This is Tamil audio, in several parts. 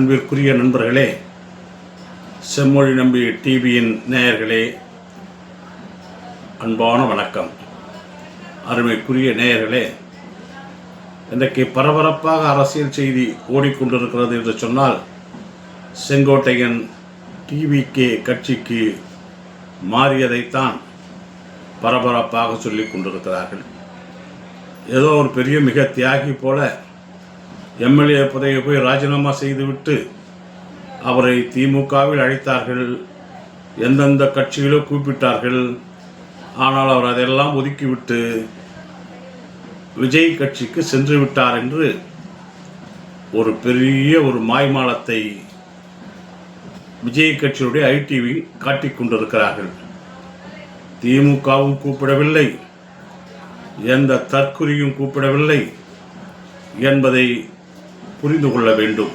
அன்பிற்குரிய நண்பர்களே செம்மொழி நம்பி டிவியின் நேயர்களே அன்பான வணக்கம். அருமைக்குரிய நேயர்களே இன்றைக்கு பரபரப்பாக அரசியல் செய்தி ஓடிக்கொண்டிருக்கிறது என்று சொன்னால் செங்கோட்டையன் டிவிகே கட்சிக்கு மாறியதைத்தான் பரபரப்பாக சொல்லிக் கொண்டிருக்கிறார்கள். ஏதோ ஒரு பெரிய மிக தியாகி போல எம்எல்ஏ பதவியை போய் ராஜினாமா செய்துவிட்டு அவரை திமுகவில் அழைத்தார்கள். எந்தெந்த கட்சியிலோ கூப்பிட்டார்கள். ஆனால் அவர் அதெல்லாம் ஒதுக்கிவிட்டு விஜய் கட்சிக்கு சென்று விட்டார் என்று ஒரு பெரிய ஒரு மாய்மாலத்தை விஜய் கட்சியுடைய ஐடிவி காட்டிக் கொண்டிருக்கிறார்கள். திமுகவும் கூப்பிடவில்லை. எந்த தற்குறியும் கூப்பிடவில்லை என்பதை புரிந்து கொள்ள வேண்டும்.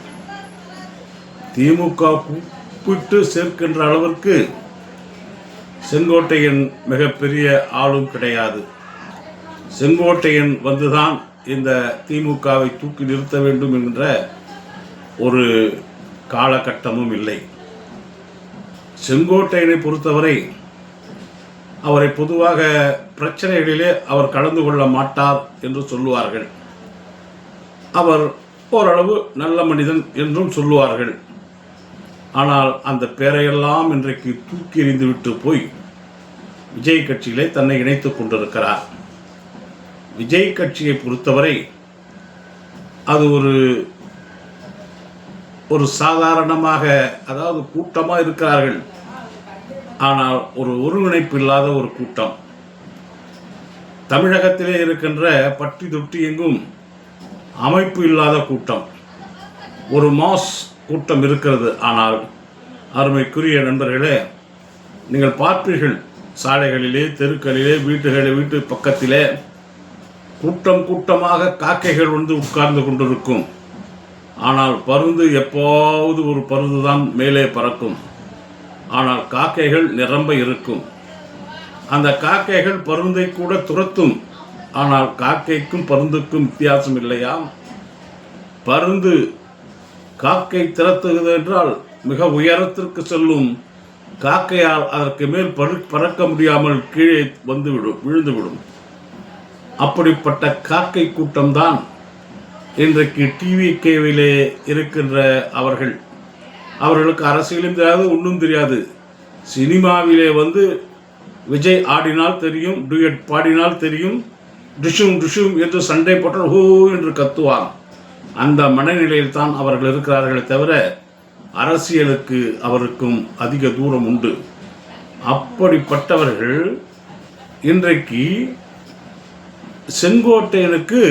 திமுக கூப்பிட்டு சேர்க்கின்ற அளவிற்கு செங்கோட்டையன் மிகப்பெரிய ஆளும் கிடையாது. செங்கோட்டையன் வந்துதான் இந்த திமுகவை தூக்கி நிறுத்த வேண்டும் என்கின்ற ஒரு காலகட்டமும் இல்லை. செங்கோட்டையனை பொறுத்தவரை அவரை பொதுவாக பிரச்சனைகளிலே அவர் கலந்து கொள்ள மாட்டார் என்று சொல்லுவார்கள். அவர் ஓரளவு நல்ல மனிதன் என்றும் சொல்லுவார்கள். ஆனால் அந்த பேரையெல்லாம் இன்றைக்கு தூக்கி எறிந்துவிட்டு போய் விஜய் கட்சியிலே தன்னை இணைத்துக் கொண்டிருக்கிறார். விஜய் கட்சியை பொறுத்தவரை அது ஒரு ஒரு சாதாரணமாக அதாவது கூட்டமாக இருக்கிறார்கள். ஆனால் ஒரு ஒருங்கிணைப்பு இல்லாத ஒரு கூட்டம். தமிழகத்திலே இருக்கின்ற பட்டி தொட்டி எங்கும் அமைப்பு இல்லாத கூட்டம். ஒரு மாஸ் கூட்டம் இருக்கிறது. ஆனால் அருமைக்குரிய நண்பர்களே நீங்கள் பார்ப்பீர்கள் சாலைகளிலே தெருக்களிலே வீட்டுகளில் வீட்டு பக்கத்திலே கூட்டம் கூட்டமாக காக்கைகள் வந்து உட்கார்ந்து கொண்டிருக்கும். ஆனால் பருந்து எப்போவது ஒரு பருந்து தான் மேலே பறக்கும். ஆனால் காக்கைகள் நிரம்ப இருக்கும். அந்த காக்கைகள் பருந்தை கூட துரத்தும். ஆனால் காக்கைக்கும் பருந்துக்கும் வித்தியாசம் இல்லையா? பருந்து காக்கை திறத்துகிறது என்றால் மிக உயரத்திற்கு செல்லும். காக்கையால் அதற்கு மேல் பரு பறக்க முடியாமல் கீழே வந்துவிடும் விழுந்துவிடும். அப்படிப்பட்ட காக்கை கூட்டம்தான் இன்றைக்கு டிவி கேவிலே இருக்கின்ற அவர்கள். அவர்களுக்கு அரசியலும் தெரியாது ஒன்றும் தெரியாது. சினிமாவிலே வந்து விஜய் ஆடினால் தெரியும் டுயட் பாடினால் தெரியும். டுஷும் டுஷும் என்று சண்டை போட்டால் ஹூ என்று கத்துவார் அந்த மனநிலையில் தான் அவர்கள் இருக்கிறார்களே தவிர அரசியலுக்கு அவருக்கும் அதிக தூரம் உண்டு. அப்படிப்பட்டவர்கள் இன்றைக்கு செங்கோட்டையனுக்கு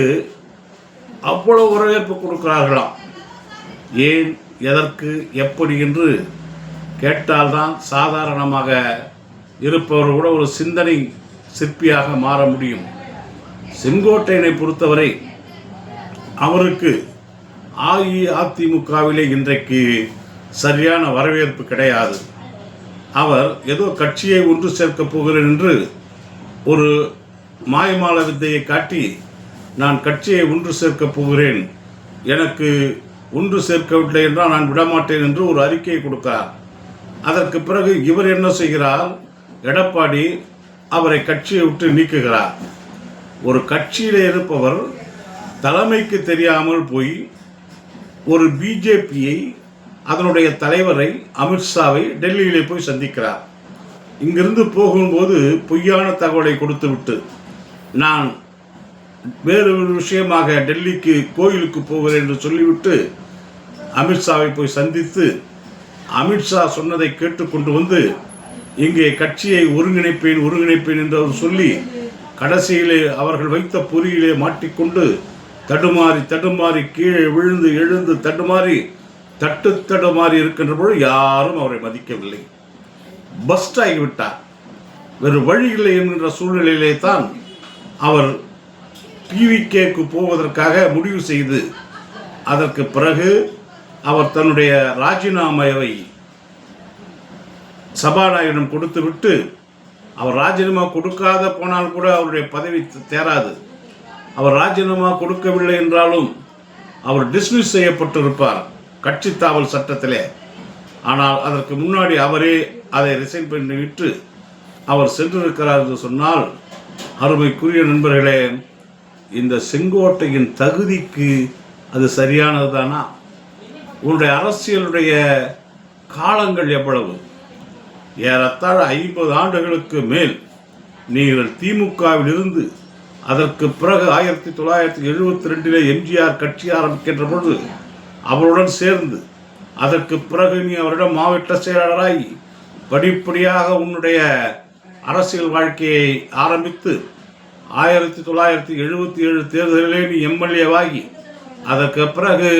அவ்வளவு வரவேற்பு கொடுக்கிறார்களாம். ஏன் எதற்கு எப்படி என்று கேட்டால்தான் சாதாரணமாக இருப்பவர் கூட ஒரு சிந்தனை சிற்பியாக மாற முடியும். செங்கோட்டையனை பொறுத்தவரை அவருக்கு அஇஅதிமுகவிலே இன்றைக்கு சரியான வரவேற்பு கிடையாது. அவர் ஏதோ கட்சியை ஒன்று சேர்க்கப் போகிறேன் என்று ஒரு மாயமால வித்தையை காட்டி நான் கட்சியை ஒன்று சேர்க்கப் போகிறேன். எனக்கு ஒன்று சேர்க்கவில்லை என்றால் நான் விடமாட்டேன் என்று ஒரு அறிக்கையை கொடுத்தார். அதற்கு பிறகு இவர் என்ன செய்கிறார்? எடப்பாடி அவரை கட்சியை விட்டு நீக்குகிறார். ஒரு கட்சியில் இருப்பவர் தலைமைக்கு தெரியாமல் போய் ஒரு பிஜேபியை அதனுடைய தலைவரை அமித்ஷாவை டெல்லியிலே போய் சந்திக்கிறார். இங்கிருந்து போகும்போது பொய்யான தகவலை கொடுத்துவிட்டு நான் வேறு ஒரு விஷயமாக டெல்லிக்கு கோயிலுக்கு போகிறேன் என்று சொல்லிவிட்டு அமித்ஷாவை போய் சந்தித்து அமித்ஷா சொன்னதை கேட்டுக்கொண்டு வந்து இங்கே கட்சியை ஒருங்கிணைப்பேன் ஒருங்கிணைப்பேன் என்று அவர் சொல்லி கடைசியிலே அவர்கள் வைத்த பொறியிலே மாட்டிக்கொண்டு தடுமாறி தடுமாறி கீழே விழுந்து எழுந்து தடுமாறி தட்டு தடுமாறி இருக்கின்ற பொழுது யாரும் அவரை மதிக்கவில்லை. பஸ்ட் ஆகிவிட்டார். வேறு வழி இல்லை என்கின்ற சூழ்நிலையிலே தான் அவர் டிவிகேக்கு போவதற்காக முடிவு செய்து அதற்கு பிறகு அவர் தன்னுடைய ராஜினாமாவை சபாநாயகரிடம் கொடுத்துவிட்டு அவர் ராஜினாமா கொடுக்காத போனால் கூட அவருடைய பதவி தேராது. அவர் ராஜினாமா கொடுக்கவில்லை என்றாலும் அவர் டிஸ்மிஸ் செய்யப்பட்டிருப்பார் கட்சி தாவல் சட்டத்திலே. ஆனால் அதற்கு முன்னாடி அவரே அதை ரிசைன் பண்ணிவிட்டு அவர் சென்றிருக்கிறார் என்று சொன்னால் அருமைக்குரிய நண்பர்களே இந்த செங்கோட்டையின் தகுதிக்கு அது சரியானது தானா உன்னுடைய அரசியலுடைய காலங்கள் எவ்வளவு? ஏறத்தாழ ஐம்பது ஆண்டுகளுக்கு மேல் நீங்கள் திமுகவில் இருந்து அதற்கு பிறகு ஆயிரத்தி தொள்ளாயிரத்தி எழுபத்தி ரெண்டிலே எம்ஜிஆர் கட்சி ஆரம்பிக்கின்ற பொழுது அவருடன் சேர்ந்து அதற்கு பிறகு நீ அவரிடம் மாவட்ட செயலாளராகி படிப்படியாக உன்னுடைய அரசியல் வாழ்க்கையை ஆரம்பித்து ஆயிரத்தி தொள்ளாயிரத்தி எழுபத்தி ஏழு தேர்தலிலே நீ எம்எல்ஏவாகி அதற்கு பிறகு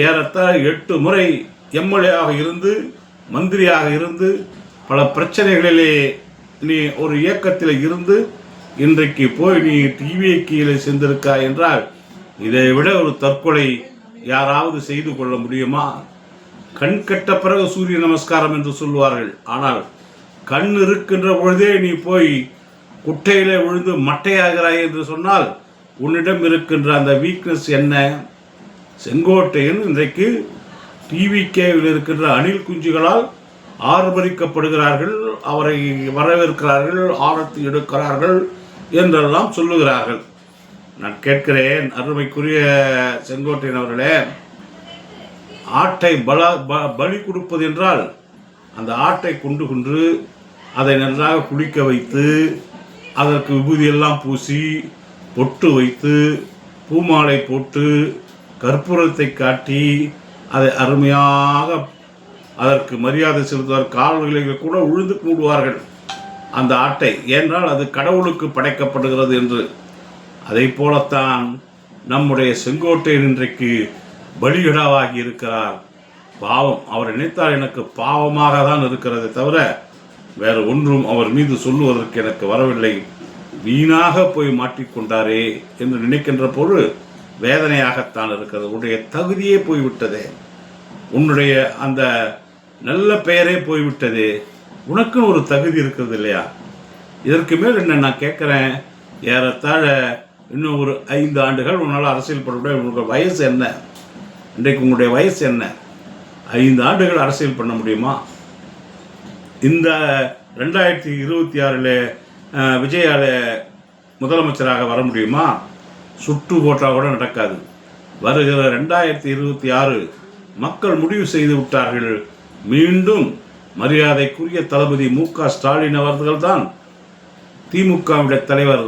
ஏறத்தாழ எட்டு முறை எம்எல்ஏவாக இருந்து மந்திரியாக இருந்து பல பிரச்சனைகளிலே நீ ஒரு இயக்கத்தில் இருந்து இன்றைக்கு போய் நீ டிவியை கீழே சென்றிருக்காய் என்றால் இதை விட ஒரு தற்கொலை யாராவது செய்து கொள்ள முடியுமா? கண் கெட்ட பிறகு சூரிய நமஸ்காரம் என்று சொல்வார்கள் ஆனால் கண் இருக்கின்ற பொழுதே நீ போய் குட்டையிலே விழுந்து மட்டையாகிறாய் என்று சொன்னால் உன்னிடம் இருக்கின்ற அந்த வீக்னஸ் என்ன? செங்கோட்டையன் இன்றைக்கு டிவி கேவில் இருக்கின்ற அணில் குஞ்சுகளால் ஆர்ப்பரிக்கப்படுகிறார்கள் அவரை வரவேற்கிறார்கள் ஆரத்தி எடுக்கிறார்கள் என்றெல்லாம் சொல்லுகிறார்கள். நான் கேட்கிறேன் அருமைக்குரிய செங்கோட்டையன் அவர்களே ஆட்டை பல ப- பலி கொடுப்பது என்றால் அந்த ஆட்டை கொண்டு கொண்டு அதை நன்றாக குளிக்க வைத்து அதற்கு விபூதியெல்லாம் பூசி பொட்டு வைத்து பூமாலை போட்டு கற்பூரத்தை காட்டி அதை அருமையாக அதற்கு மரியாதை செலுத்துவார். கால்களில் கூட உழுந்து கூடுவார்கள். அந்த ஆட்டை ஏனென்றால் அது கடவுளுக்கு படைக்கப்படுகிறது என்று. அதை போலத்தான் நம்முடைய செங்கோட்டையன் இன்றைக்கு பலிகடாவாகி இருக்கிறார். பாவம் அவர் நினைத்தால் எனக்கு பாவமாக தான் இருக்கிறதை தவிர வேறு ஒன்றும் அவர் மீது சொல்லுவதற்கு எனக்கு வரவில்லை. வீணாக போய் மாட்டிக்கொண்டாரே என்று நினைக்கின்ற பொருள் வேதனையாகத்தான் இருக்கிறது. உன்னுடைய தகுதியே போய்விட்டதே. உன்னுடைய அந்த நல்ல பெயரே போய்விட்டது. உனக்குன்னு ஒரு தகுதி இருக்கிறது இல்லையா? இதற்கு மேல் என்ன நான் கேட்குறேன்? ஏறத்தாழ இன்னும் ஒரு ஐந்து ஆண்டுகள் உன்னால் அரசியல் பண்ண முடியும். உங்களுடைய வயசு என்ன? இன்றைக்கு உங்களுடைய வயசு என்ன? ஐந்து ஆண்டுகள் அரசியல் பண்ண முடியுமா? இந்த ரெண்டாயிரத்தி இருபத்தி ஆறில் விஜயால முதலமைச்சராக வர முடியுமா? சுட்டு போட்டால் கூட நடக்காது. வருகிற ரெண்டாயிரத்தி இருபத்தி ஆறு மக்கள் முடிவு செய்து விட்டார்கள். மீண்டும் மரியாதைக்குரிய தளபதி மு க. ஸ்டாலின் அவர்கள்தான். திமுகவுடைய தலைவர்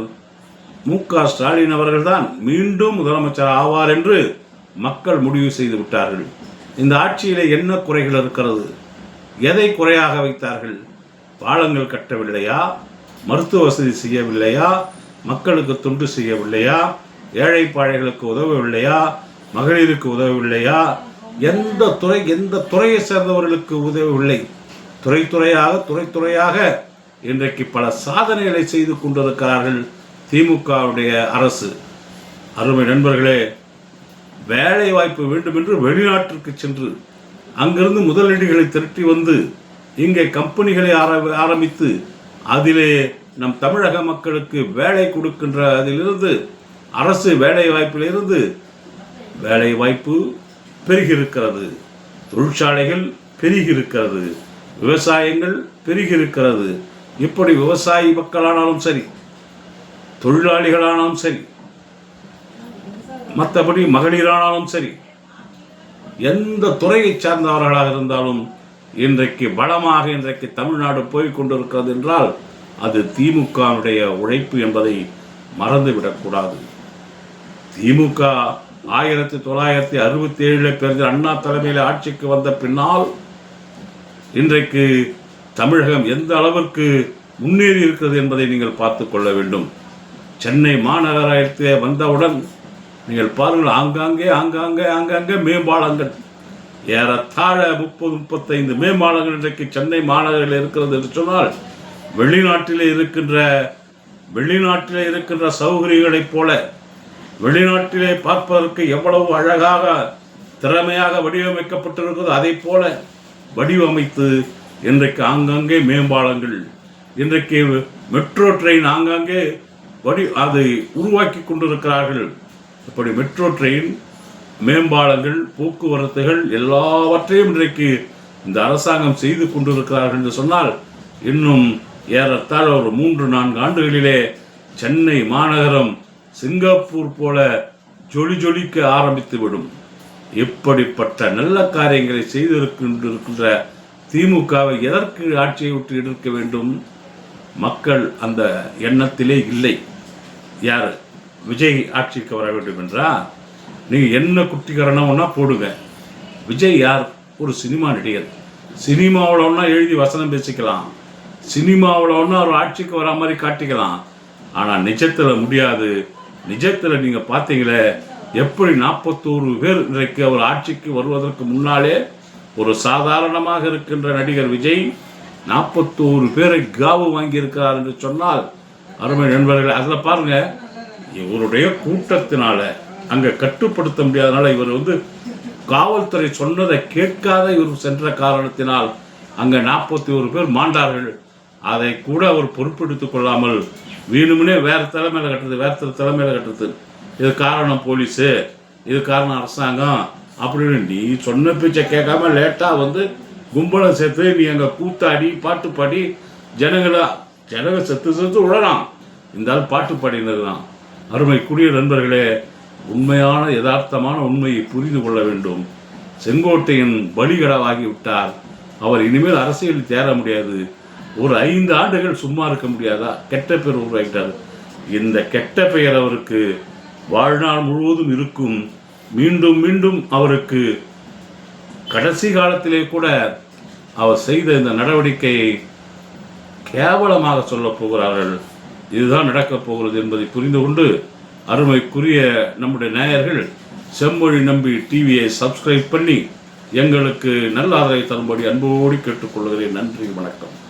மு க. ஸ்டாலின் அவர்கள்தான் மீண்டும் முதலமைச்சர் ஆவார் என்று மக்கள் முடிவு செய்து விட்டார்கள். இந்த ஆட்சியிலே என்ன குறைகள் இருக்கிறது? எதை குறையாக வைத்தார்கள்? பாலங்கள் கட்டவில்லையா? மருத்துவ வசதி செய்யவில்லையா? மக்களுக்கு தொண்டு செய்யவில்லையா? ஏழை பாழைகளுக்கு உதவவில்லையா? மகளிருக்கு உதவவில்லையா? எந்த துறை எந்த துறையை சேர்ந்தவர்களுக்கு உதவவில்லை துறை துறையாக துறை துறையாக இன்றைக்கு பல சாதனைகளை செய்து கொண்டிருக்கிறார்கள் திமுகவுடைய அரசு. அருமை நண்பர்களே வேலை வாய்ப்பு வேண்டும் என்று வெளிநாட்டிற்கு சென்று அங்கிருந்து முதலீடுகளை திரட்டி வந்து இங்கே கம்பெனிகளை ஆரம்பித்து அதிலே நம் தமிழக மக்களுக்கு வேலை கொடுக்கின்ற அதிலிருந்து அரசு வேலை வாய்ப்பிலிருந்து வேலை வாய்ப்பு பெருகியிருக்கிறது. தொழிற்சாலைகள் பெருகியிருக்கிறது. விவசாயங்கள் பெருகியிருக்கிறது. இப்படி விவசாயி மக்களானாலும் சரி தொழிலாளிகளானாலும் சரி மற்றபடி மகளிரானாலும் சரி எந்த துறையை சார்ந்தவர்களாக இருந்தாலும் இன்றைக்கு பலமாக இன்றைக்கு தமிழ்நாடு போய் கொண்டிருக்கிறது என்றால் அது திமுகவுடைய உழைப்பு என்பதை மறந்துவிடக்கூடாது. திமுக ஆயிரத்தி தொள்ளாயிரத்தி அறுபத்தி ஏழில் பிறந்த அண்ணா தலைமையில் ஆட்சிக்கு வந்த பின்னால் இன்றைக்கு தமிழகம் எந்த அளவிற்கு முன்னேறி இருக்கிறது என்பதை நீங்கள் பார்த்து கொள்ள வேண்டும். சென்னை மாநகராட்சியே வந்தவுடன் நீங்கள் பாருங்கள் ஆங்காங்கே ஆங்காங்கே ஆங்காங்கே மேம்பாலங்கள். ஏறத்தாழ முப்பது முப்பத்தைந்து மேம்பாலங்கள் இன்றைக்கு சென்னை மாநகரில் இருக்கிறது என்று சொன்னால் வெளிநாட்டிலே இருக்கின்ற வெளிநாட்டிலே இருக்கின்ற சௌகரியங்களைப் போல வெளிநாட்டிலே பார்ப்பதற்கு எவ்வளவு அழகாக திறமையாக வடிவமைக்கப்பட்டிருக்கிறதோ அதைப் போல வடிவமைத்து இன்றைக்கு ஆங்காங்கே மேம்பாலங்கள் இன்றைக்கு மெட்ரோ ட்ரெயின் ஆங்காங்கே வடி அதை உருவாக்கி கொண்டிருக்கிறார்கள். இப்படி மெட்ரோ ட்ரெயின் மேம்பாலங்கள் போக்குவரத்துகள் எல்லாவற்றையும் இன்றைக்கு இந்த அரசாங்கம் செய்து கொண்டிருக்கிறார்கள் என்று சொன்னால் இன்னும் ஏறத்தாழ ஒரு மூன்று நான்கு ஆண்டுகளிலே சென்னை மாநகரம் சிங்கப்பூர் போல ஜொலி ஜொலிக்க ஆரம்பித்து விடும். இப்படிப்பட்ட நல்ல காரியங்களை செய்திருக்கின்ற திமுகவை எதற்கு ஆட்சியை விட்டு எடுக்க வேண்டும்? மக்கள் அந்த எண்ணத்திலே இல்லை. யார்? விஜய் ஆட்சிக்கு வர வேண்டும் என்றா? நீங்கள் என்ன குட்டிகரணம்னா போடுங்க. விஜய் யார்? ஒரு சினிமா நடிகர். சினிமாவில் ஒன்றா எழுதி வசனம் பேசிக்கலாம். சினிமாவில் ஒன்றா ஒரு ஆட்சிக்கு வர மாதிரி காட்டிக்கலாம். ஆனால் நிஜத்தில் முடியாது. நிஜத்தில் நீங்கள் பார்த்தீங்களே எப்படி நாற்பத்தோரு பேர் இன்றைக்கு அவர் ஆட்சிக்கு வருவதற்கு முன்னாலே ஒரு சாதாரணமாக இருக்கின்ற நடிகர் விஜய் நாற்பத்தோரு பேரை காவு வாங்கியிருக்கிறார் என்று சொன்னால் அருமை நண்பர்கள் அதில் பாருங்க இவருடைய கூட்டத்தினால அங்கே கட்டுப்படுத்த முடியாதனால இவர் வந்து காவல்துறை சொன்னதை கேட்காத இவர் சென்ற காரணத்தினால் அங்கே நாற்பத்தி ஒரு பேர் மாண்டார்கள். அதை கூட அவர் பொறுப்பெடுத்து கொள்ளாமல் வேணுமுனே வேறு தலைமையில் கட்டுறது வேறு தலைமையில் கட்டுறது. இது காரணம் போலீஸு இது காரணம் அரசாங்கம் அப்படின்னு நீ சொன்ன பேச்சை கேட்காம லேட்டாக வந்து கும்பலை சேர்த்து நீ அங்கே கூத்தாடி பாட்டு பாடி ஜனங்களை ஜனங்க செத்து செத்து விழலாம் இருந்தாலும் பாட்டு பாடினது பாட்டு பாடினதுதான் அருமைக்குரிய நண்பர்களே உண்மையான யதார்த்தமான உண்மையை புரிந்து கொள்ள வேண்டும். செங்கோட்டையின் பலிகடவாகி விட்டார். அவர் இனிமேல் அரசியலில் தேர முடியாது. ஒரு ஐந்து ஆண்டுகள் சும்மா இருக்க முடியாதா? கெட்ட பெயர் உருவாக்கிட்டார் இந்த கெட்ட பெயர் அவருக்கு வாழ்நாள் முழுவதும் இருக்கும். மீண்டும் மீண்டும் அவருக்கு கடைசி காலத்திலே கூட அவர் செய்த இந்த நடவடிக்கையை கேவலமாக சொல்லப் போகிறார்கள். இதுதான் நடக்கப் போகிறது என்பதை புரிந்து கொண்டு அருமைக்குரிய நம்முடைய நேயர்கள் செம்மொழி நம்பி டிவியை சப்ஸ்கிரைப் பண்ணி எங்களுக்கு நல்ல ஆதரவை தரும்படி அன்போடு கேட்டுக்கொள்கிறேன். நன்றி வணக்கம்.